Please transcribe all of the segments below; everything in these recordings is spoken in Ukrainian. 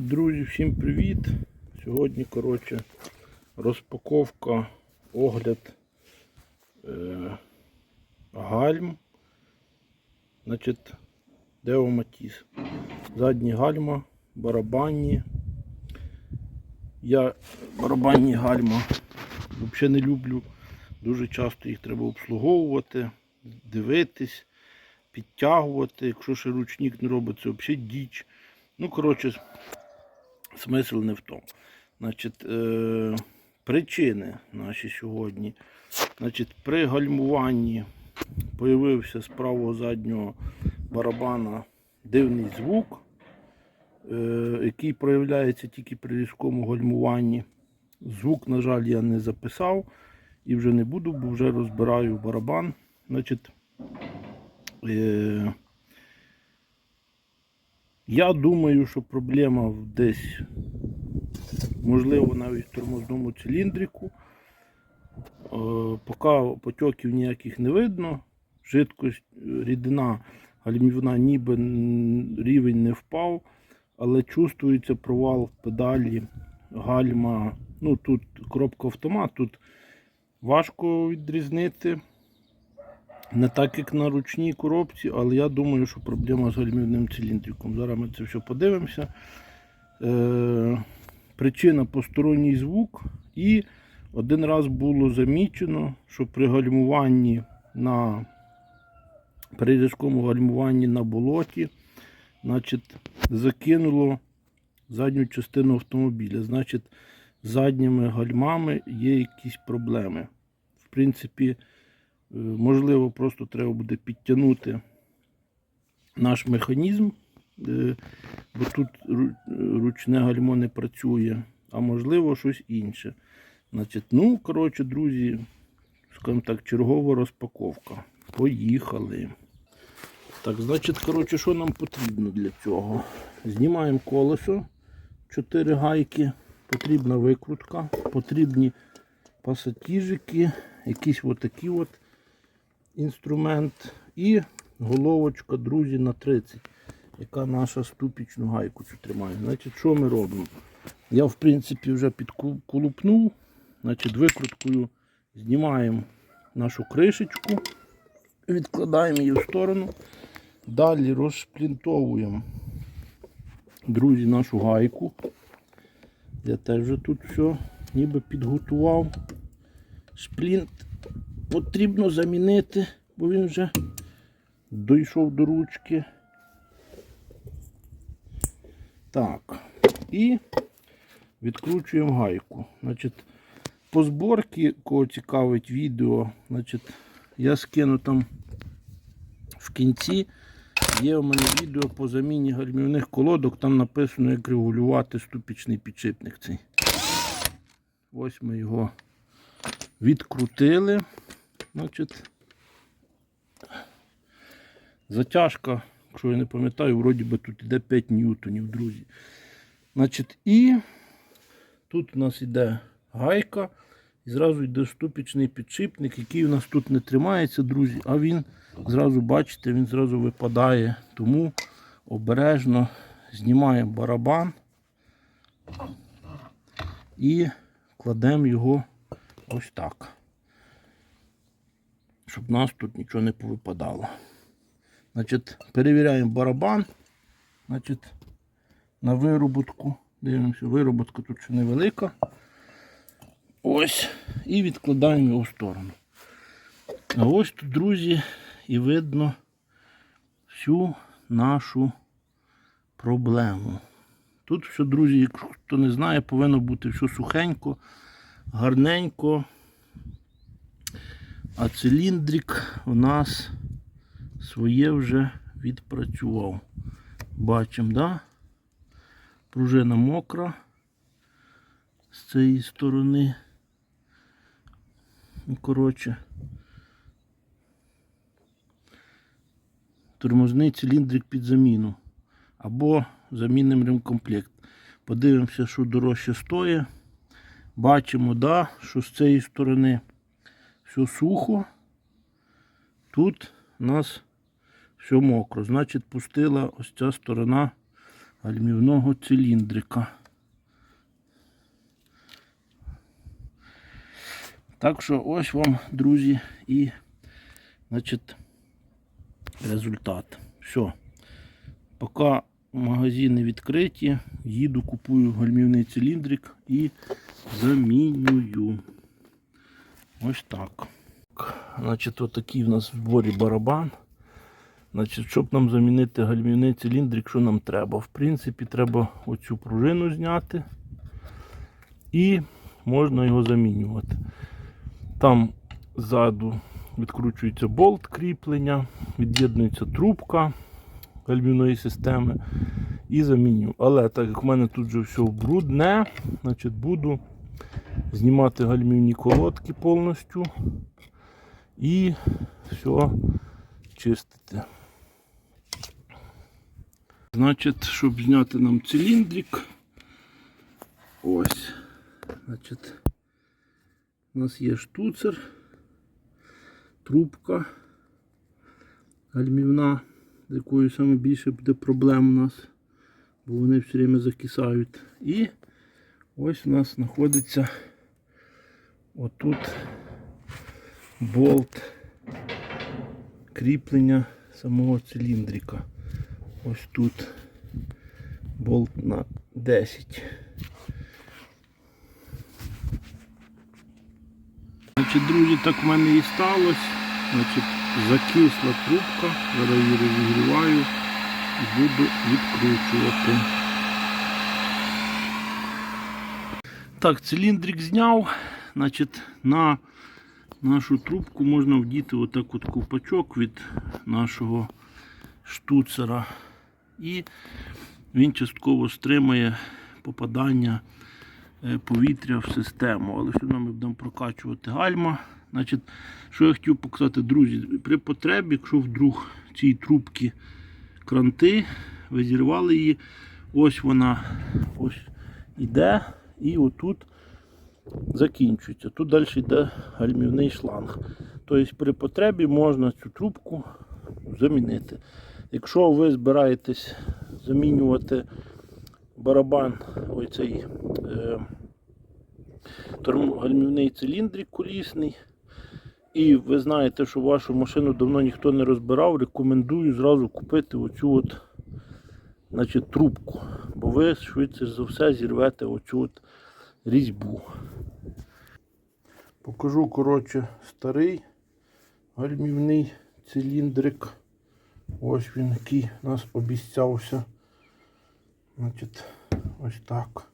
Друзі, всім привіт! Сьогодні, коротше, розпаковка, огляд е, гальм. Значить, Део Матіс. Задні гальма, барабанні. Я барабанні гальма взагалі не люблю. Дуже часто їх треба обслуговувати, дивитись, підтягувати. Якщо ще ручник не робить, це взагалі діч. Ну, коротше, смисл не в тому. Значить, е, причини наші сьогодні. Значить, при гальмуванні появився з правого заднього барабана дивний звук, е, який проявляється тільки при різкому гальмуванні. Звук, на жаль, я не записав і вже не буду, бо вже розбираю барабан. Значить, е, я думаю, що проблема десь, можливо, навіть в тормозному циліндрику. Е, Поки потьоків ніяких не видно. Жидкость, е, рідина гальмівна ніби рівень не впав, але чувствується провал в педалі, гальма. Ну тут коробка автомат, тут важко відрізнити. Не так, як на ручній коробці, але я думаю, що проблема з гальмівним циліндриком. Зараз ми це все подивимося. Е, причина посторонній звук. І один раз було замічено, що при гальмуванні на при різкому гальмуванні на болоті, значить, закинуло задню частину автомобіля. Значить, задніми гальмами є якісь проблеми. В принципі, Можливо, просто треба буде підтягнути наш механізм, е, бо тут ручне гальмо не працює, а можливо щось інше. Значить, ну, коротше, друзі, скажімо так, чергова розпаковка. Поїхали. Так, значить, коротше, що нам потрібно для цього? Знімаємо колесо, 4 гайки, потрібна викрутка, потрібні пасатіжики, якісь отакі от інструмент і головочка, друзі, на 30, яка наша ступічну гайку тримає. Значить, що ми робимо? Я, в принципі, вже підколупнув. Значить, викруткою знімаємо нашу кришечку, відкладаємо її в сторону. Далі розшплінтовуємо, друзі, нашу гайку. Я теж вже тут все ніби підготував. Шплінт потрібно замінити, бо він вже дійшов до ручки. Так. І відкручуємо гайку. Значить, по зборці, кого цікавить відео, значить, я скину там в кінці. Є у мене відео по заміні гальмівних колодок, там написано, як регулювати ступічний підшипник цей. Ось ми його відкрутили. Значить, затяжка, якщо я не пам'ятаю, вроді би тут йде 5 ньютонів, друзі. Значить, і тут у нас йде гайка, і зразу йде ступічний підшипник, який у нас тут не тримається, друзі, а він зразу, бачите, він зразу випадає. Тому обережно знімаємо барабан і кладемо його ось так. Щоб нас тут нічого не повипадало. Значить, перевіряємо барабан. Значить, на вироботку. Дивимося, вироботка тут ще невелика. Ось. І відкладаємо його в сторону. А ось тут, друзі, і видно всю нашу проблему. Тут все, друзі, хто не знає, повинно бути все сухенько, гарненько. А циліндрик у нас своє вже відпрацював. Бачимо, да? Пружина мокра з цієї сторони. Ну, коротше. Тормозний циліндрик під заміну. Або замінимо ремкомплект. Подивимося, що дорожче стоїть. Бачимо, да, що з цієї сторони все сухо. Тут у нас все мокро. Значить, пустила ось ця сторона гальмівного циліндрика. Так що ось вам, друзі, і значить, результат. Все. Поки магазини відкриті, їду, купую гальмівний циліндрик і замінюю. Ось так. Значить, отакий в нас в зборі барабан. Значить, щоб нам замінити гальмівний циліндрик, що нам треба? В принципі, треба оцю пружину зняти і можна його замінювати. Там ззаду відкручується болт кріплення, від'єднується трубка гальмівної системи і заміню. Але так як в мене тут вже все брудне, значить буду знімати гальмівні колодки повністю і все чистити. Значить, щоб зняти нам циліндрик, ось. Значить, у нас є штуцер, трубка гальмівна, з якою саме більше буде проблем у нас, бо вони все время закисають. І ось у нас знаходиться отут болт кріплення самого циліндрика. Ось тут болт на 10. Значить, друзі, так в мене і сталося. Значить, закисла трубка, зараз її розігріваю і буду відкручувати. Так, циліндрик зняв. Значить, на нашу трубку можна вдіти отак от ковпачок від нашого штуцера. І він частково стримує попадання е, повітря в систему. Але все одно ми будемо прокачувати гальма. Значить, що я хотів показати, друзі, при потребі, якщо вдруг цій трубки кранти, ви зірвали її, ось вона ось іде і отут закінчується. Тут далі йде гальмівний шланг. Тобто при потребі можна цю трубку замінити. Якщо ви збираєтесь замінювати барабан, ой цей е, гальмівний циліндрик колісний, і ви знаєте, що вашу машину давно ніхто не розбирав, рекомендую зразу купити оцю от, значить, трубку, бо ви швидше за все зірвете оцю от різьбу. Покажу, коротше, старий гальмівний циліндрик. Ось він який нас обіцявся. Значить, ось так.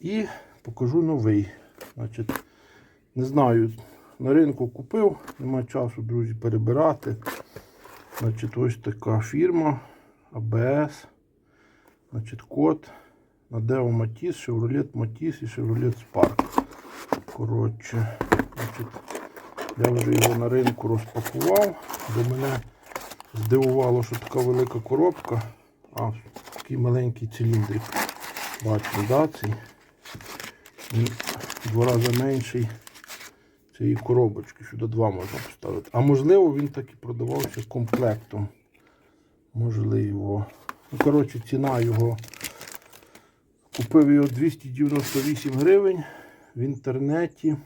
І покажу новий. Значить, не знаю, на ринку купив, нема часу, друзі, перебирати. Значить, ось така фірма АБС. Значить, код на Део Матіс, Chevrolet Матіс і Chevrolet Spark. Коротше, я вже його на ринку розпакував, бо мене здивувало, що така велика коробка, а такий маленький циліндрик. Бачите, да, цей? Він два рази менший цієї коробочки, сюди два можна поставити. А можливо він так і продавався комплектом. Можливо. Ну, коротше, ціна його. Купив його 298 гривень в інтернеті.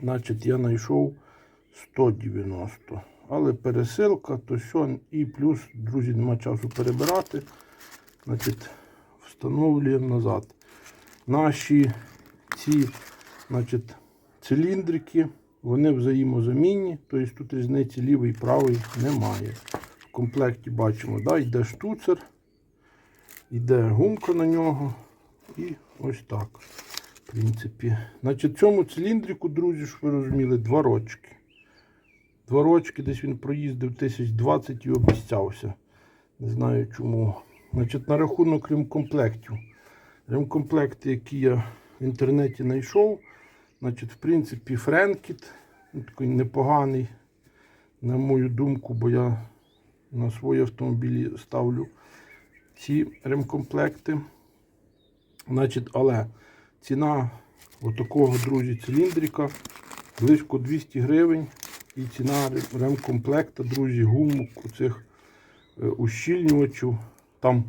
Значить, я знайшов 190. Але пересилка, то що, і плюс, друзі, нема часу перебирати. Значить, встановлюємо назад. Наші ці значить, циліндрики, вони взаємозамінні, тобто тут різниці лівий і правий немає. В комплекті бачимо, да, йде штуцер, йде гумка на нього. І ось так. В принципі. Значить, цьому циліндрику, друзі, щоб ви розуміли, два рочки. Два рочки десь він проїздив 1020 і обіцявся. Не знаю чому. Значить, на рахунок ремкомплектів. Ремкомплекти, які я в інтернеті знайшов. Значить, в принципі, Френкіт. Такий непоганий, на мою думку, бо я на свої автомобілі ставлю ці ремкомплекти. Значить, але ціна отакого, друзі, циліндрика близько 200 гривень. І ціна ремкомплекта, друзі, гумок, оцих е, ущільнювачів. Там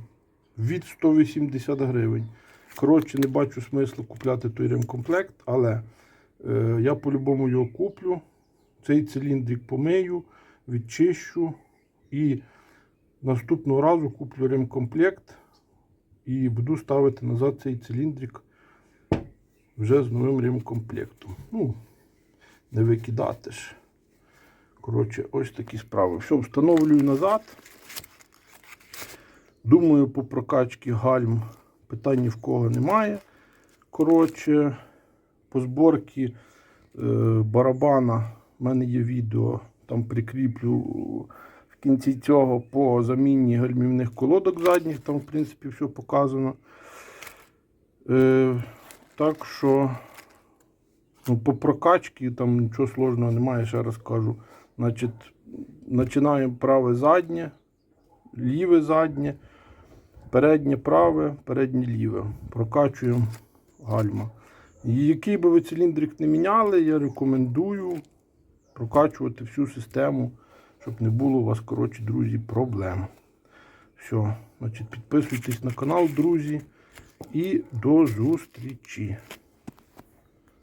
від 180 гривень. Коротше, не бачу смислу купляти той ремкомплект, але е, я по-любому його куплю. Цей циліндрик помию, відчищу і наступного разу куплю ремкомплект і буду ставити назад цей циліндрик вже з новим ремкомплектом. Ну, не викидати ж. Коротше, ось такі справи. Все, встановлюю назад. Думаю, по прокачці гальм питань ні в кого немає. Коротше, по зборці е, барабана в мене є відео, там прикріплю кінці цього по заміні гальмівних колодок задніх, там, в принципі, все показано. Е, так що ну, по прокачці там нічого сложного немає, ще раз кажу. Значить, починаємо праве заднє, ліве заднє, переднє праве, переднє ліве. Прокачуємо гальма. Який би ви циліндрик не міняли, я рекомендую прокачувати всю систему, щоб не було у вас, коротше, друзі, проблем. Все, значить, підписуйтесь на канал, друзі, і до зустрічі.